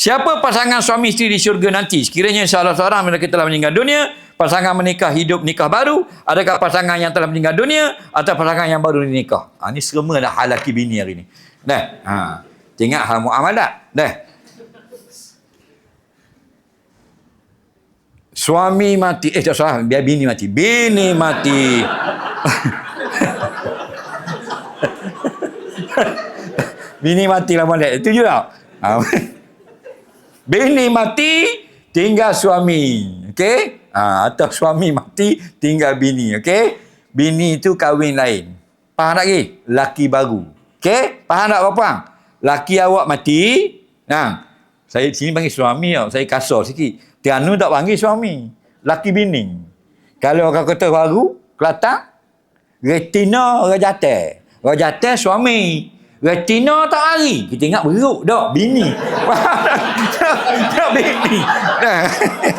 Siapa pasangan suami isteri di syurga nanti? Sekiranya salah seorang mereka telah meninggal dunia, pasangan menikah hidup nikah baru, adakah pasangan yang telah meninggal dunia atau pasangan yang baru nikah? Ha, ini semua dah hal laki bini hari ni. Dah. Ha. Tengok hal muamalat. Dah. Suami mati. Eh, tak salah. Biar bini mati. Bini mati. bini mati lah molek. Itu juga. Ha. Bini mati, tinggal suami. Okey? Ha, atau suami mati, tinggal bini. Okey? Bini itu kahwin lain. Faham tak lagi? Laki baru. Okey? Faham tak apa Laki awak mati. Nah, saya sini panggil suami tau. Saya kasar sikit. Tianu tak panggil suami. Laki bini. Kalau orang kata baru, Kelantan, retina rajate. Rajate suami. Retina tak hari. Kita ingat beruk dak bini. tak bini.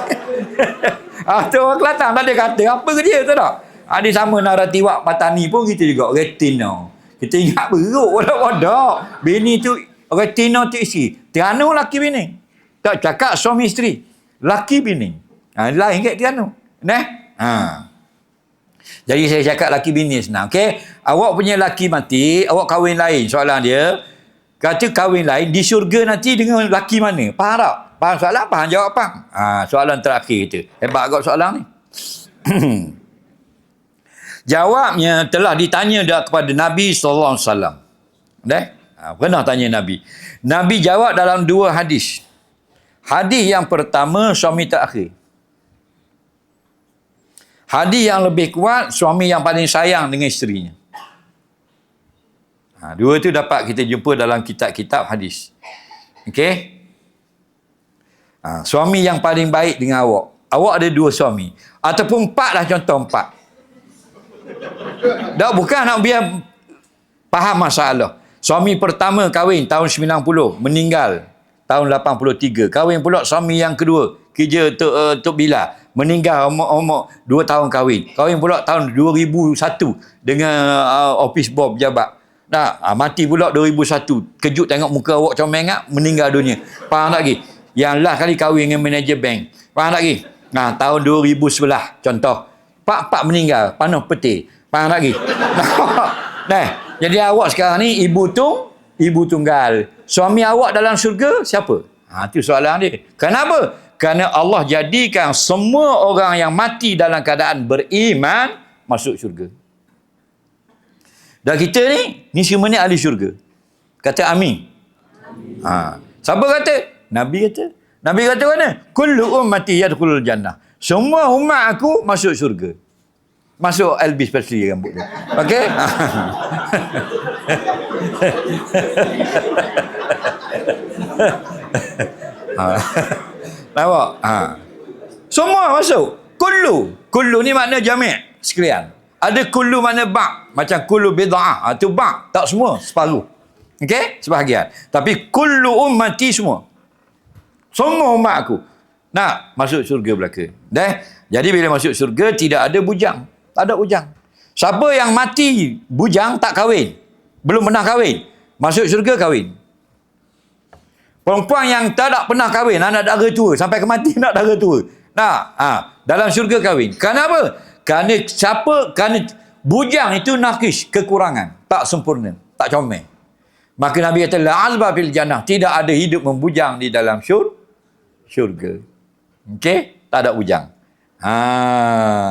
ah tu orang Kelantan tak ada kata apa ke dia tu tak? Ada sama naratiwak patani pun kita juga retina. Kita ingat beruk wadak-wadak. Bini tu retina tu isi. Tiano laki bini. Tak cakap suami isteri. Laki bini. Ha, lain kat tiano. Nah. Ha. Jadi saya cakap laki bini senang. Okey. Awak punya laki mati, awak kahwin lain. Soalan dia, kata kahwin lain di syurga nanti dengan laki mana? Faham tak? Faham soalan? Faham jawab faham? Ha, soalan terakhir itu. Hebat agak soalan ni. Jawabnya telah ditanya dah kepada Nabi sallallahu alaihi wasallam. Dah? Ha, pernah tanya Nabi. Nabi jawab dalam dua hadis. Hadis yang pertama suami terakhir. Hadis yang lebih kuat suami yang paling sayang dengan isterinya. Ha, dua tu dapat kita jumpa dalam kitab-kitab hadis. Okey? Ha, suami yang paling baik dengan awak. Awak ada dua suami. Ataupun empat lah contoh empat. Tak bukan nak biar faham masalah. Suami pertama kahwin tahun 90, meninggal tahun 83. Kahwin pula suami yang kedua, kerja Tok uh, Tok Bila, meninggal umur 2 tahun kahwin. Kahwin pula tahun 2001 dengan uh, office boy pejabat. Nah, uh, mati pula 2001. Kejut tengok muka awak comel ngak, meninggal dunia. Faham tak lagi? Yang last kali kahwin dengan manager bank. Faham tak lagi? Nah, tahun 2011 contoh. Pak-pak meninggal, panuh peti. Faham tak lagi? nah, jadi awak sekarang ni ibu tu ibu tunggal. Suami awak dalam syurga siapa? Ha tu soalan dia. Kenapa? Kerana Allah jadikan semua orang yang mati dalam keadaan beriman masuk syurga. Dan kita ni, ni semua ni ahli syurga. Kata amin. Ha. Siapa kata? Nabi kata. Nabi kata mana? Kullu ummati yadkhulul jannah. Semua umat aku masuk syurga. Masuk Elvis Presley rambut dia. Okey? ha. Nampak? Ha. Semua masuk. Kullu. Kullu ni makna jami' sekalian. Ada kullu makna ba' macam kullu bid'ah. Ha, tu tak semua, separuh. Okey? Sebahagian. Tapi kullu ummati semua. Semua umat aku. Nak masuk syurga belaka. Dah? Jadi bila masuk syurga tidak ada bujang. Tak ada bujang. Siapa yang mati bujang tak kahwin. Belum pernah kahwin. Masuk syurga kahwin. Perempuan yang tak nak pernah kahwin, anak dara tua, sampai ke mati nak dara tua. Nah, ha, dalam syurga kahwin. Kenapa? Kerana siapa, kerana bujang itu nakis, kekurangan. Tak sempurna, tak comel. Maka Nabi kata, La'alba fil jannah. Tidak ada hidup membujang di dalam syur, syurga. Okey? Tak ada bujang. Ha,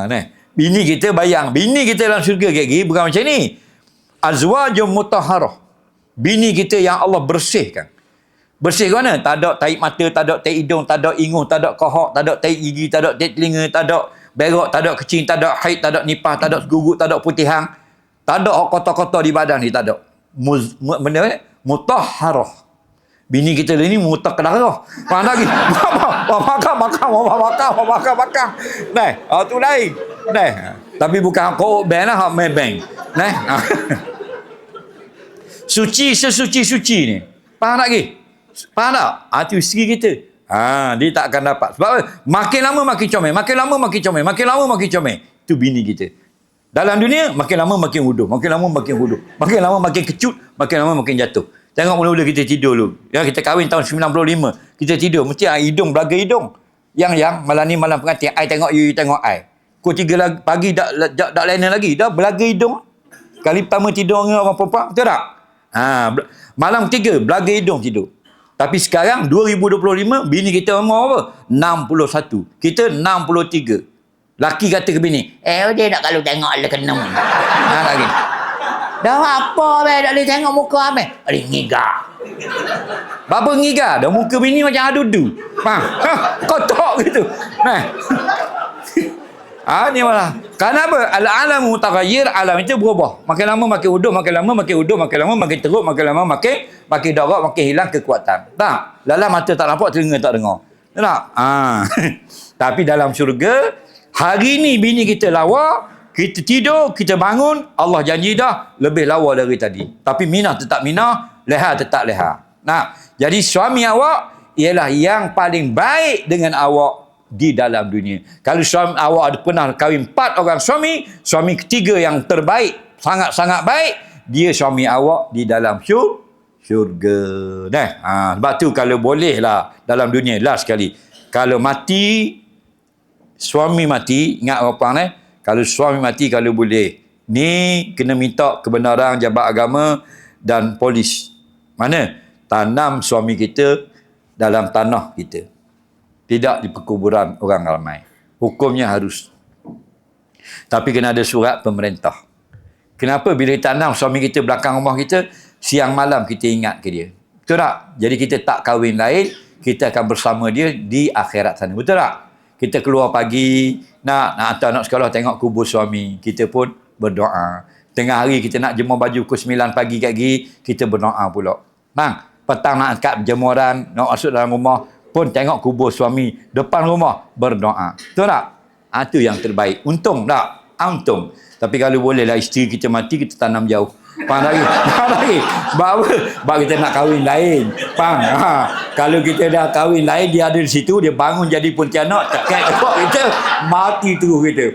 nah. Bini kita bayang. Bini kita dalam syurga gini, bukan macam ni. Azwajum mutaharah. Bini kita yang Allah bersihkan. Bersih ke mana? Tak ada taik mata, tak ada taik hidung, tak ada inguh, tak ada kohok, tak ada taik gigi, tak ada taik telinga, tak ada berok, tak ada kecing, tak ada haid, tak ada nipah, tak ada gugut, tak ada putihang. Tak ada kotor-kotor di badan ni, tak ada. Muz, benda ni? Mutahharah. Bini kita ni mutak ke darah. Faham lagi? Makan, makan, makan, makan, makan, makan. Nah, oh, tu lain. Nah, tapi bukan kau bang lah, hak main bang. Nah. suci sesuci-suci ni. Faham tak lagi? Faham tak? Tu isteri kita. Ha, dia tak akan dapat. Sebab? Makin lama makin comel. Makin lama makin comel. Makin lama makin comel. Itu bini kita. Dalam dunia, makin lama makin huduh. Makin lama makin huduh. Makin lama makin kecut. Makin lama makin jatuh. Tengok mula-mula kita tidur dulu. Ya, kita kahwin tahun 95. Kita tidur. Mesti ah, hidung, belaga hidung. Yang yang malam ni malam pengantin. I tengok you, you tengok I. Pukul 3 lagi, pagi tak, tak, tak lain lagi. Dah belaga hidung. Kali pertama tidur dengan orang perempuan. Betul tak? Ha, malam ketiga, belaga hidung tidur. Tapi sekarang 2025 bini kita umur apa? 61. Kita 63. Laki kata ke bini, Eh, dia nak kalau tengok le kena. ha lagi. Dah apa be tak boleh tengok muka ame. Ada ngigak. Bapa ngiga dah muka bini macam adudu. Faham? Ha, kotak gitu. Nah. Ah ni malah. Kenapa? Al-alamu taghayyir, alam itu berubah. Makin lama makin uduh, makin lama makin uduh, makin lama makin teruk, makin lama makin makin darat, makin hilang kekuatan. Tak? Dalam mata tak nampak, telinga tak dengar. Tak? Ah. Tapi dalam syurga, hari ni bini kita lawa, kita tidur, kita bangun, Allah janji dah lebih lawa dari tadi. Tapi minah tetap minah, leha tetap leha. Nah, jadi suami awak ialah yang paling baik dengan awak di dalam dunia. Kalau suami awak ada pernah kahwin empat orang suami, suami ketiga yang terbaik, sangat-sangat baik, dia suami awak di dalam syur, syurga. Nah, ha, sebab tu kalau boleh lah dalam dunia, last sekali. Kalau mati, suami mati, ingat apa ni? Kalau suami mati, kalau boleh, ni kena minta kebenaran jabat agama dan polis. Mana? Tanam suami kita dalam tanah kita. Tidak di perkuburan orang ramai. Hukumnya harus. Tapi kena ada surat pemerintah. Kenapa bila tanam suami kita belakang rumah kita, siang malam kita ingat ke dia. Betul tak? Jadi kita tak kahwin lain, kita akan bersama dia di akhirat sana. Betul tak? Kita keluar pagi, nak nak hantar anak sekolah tengok kubur suami. Kita pun berdoa. Tengah hari kita nak jemur baju pukul 9 pagi kat gigi, kita berdoa pula. Bang, petang nak angkat jemuran, nak masuk dalam rumah, pun tengok kubur suami depan rumah, berdoa. Betul tak? Ha, itu yang terbaik. Untung tak? Ha, untung. Tapi kalau boleh lah isteri kita mati, kita tanam jauh. Faham lagi? Faham lagi? Sebab apa? Sebab kita nak kahwin lain. Faham? Ha. Kalau kita dah kahwin lain, dia ada di situ, dia bangun jadi pontianak, tekek kita, mati terus kita.